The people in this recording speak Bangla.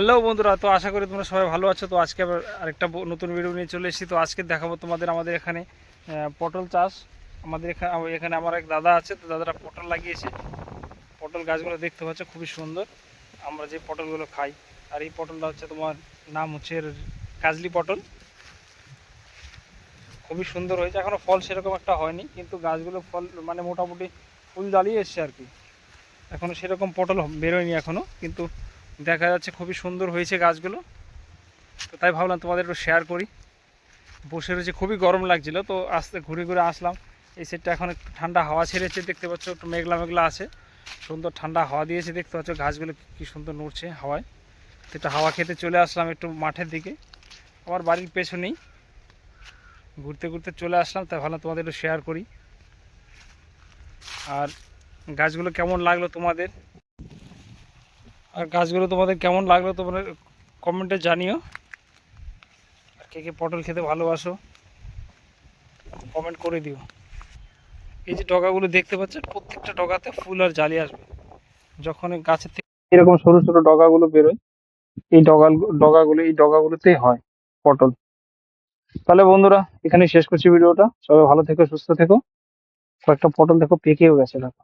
হ্যালো বন্ধুরা, তো আশা করি তোমরা সবাই ভালো আছো। তো আজকে আবার আরেকটা নতুন ভিডিও নিয়ে চলে এসেছি। তো আজকে দেখাবো তোমাদের আমাদের এখানে পটল চাষ। আমাদের এখানে এখানে আমার এক দাদা আছে, তো দাদারা পটল লাগিয়েছে। পটল গাছগুলো দেখতে পাচ্ছ, খুবই সুন্দর। আমরা যে পটলগুলো খাই, আর এই পটলটা হচ্ছে তোমার নাম হচ্ছে কাজলি পটল। খুবই সুন্দর হয়েছে, এখনও ফল সেরকম একটা হয়নি, কিন্তু গাছগুলো ফল মানে মোটামুটি ফুল দাঁড়িয়ে এসছে আর কি। এখনও সেরকম পটল বেরোয়নি এখনও, কিন্তু দেখা যাচ্ছে খুবই সুন্দর হয়েছে গাছগুলো। তো তাই ভাবলাম তোমাদের একটু শেয়ার করি। বসে রয়েছে, খুবই গরম লাগছিল, তো আস্তে ঘুরে ঘুরে আসলাম। এই সেটটা এখন একটু ঠান্ডা হাওয়া ছেড়েছে, দেখতে পাচ্ছ একটু মেঘলা মেঘলা আছে। সুন্দর ঠান্ডা হাওয়া দিয়েছে, দেখতে পাচ্ছ গাছগুলো কি সুন্দর নড়ছে হাওয়ায়। তো একটু হাওয়া খেতে চলে আসলাম একটু মাঠের দিকে। আমার বাড়ির পেছনেই ঘুরতে ঘুরতে চলে আসলাম, তাই ভাবলাম তোমাদের একটু শেয়ার করি। আর গাছগুলো কেমন লাগল তোমাদের? আর গাছগুলো তোমাদের কেমন লাগল তোমরা কমেন্টে জানিও। আর কে কে পটল খেতে ভালোবাসো, কমেন্ট করে দিও। এই যে ডগাগুলো দেখতে পাচ্ছ প্রত্যেকটা ডগাতে ফুল আর জালি আসবে। যখন গাছের থেকে এরকম সরু সরু ডগাগুলো বেরোয়, এই ডগা ডগাগুলো, এই ডগাগুলোতেই হয় পটল। তাহলে বন্ধুরা এখানে শেষ করছি ভিডিওটা। সবাই ভালো থেকো, সুস্থ থেকো। কয়েকটা পটল দেখো পেকেও গেছে, দেখো।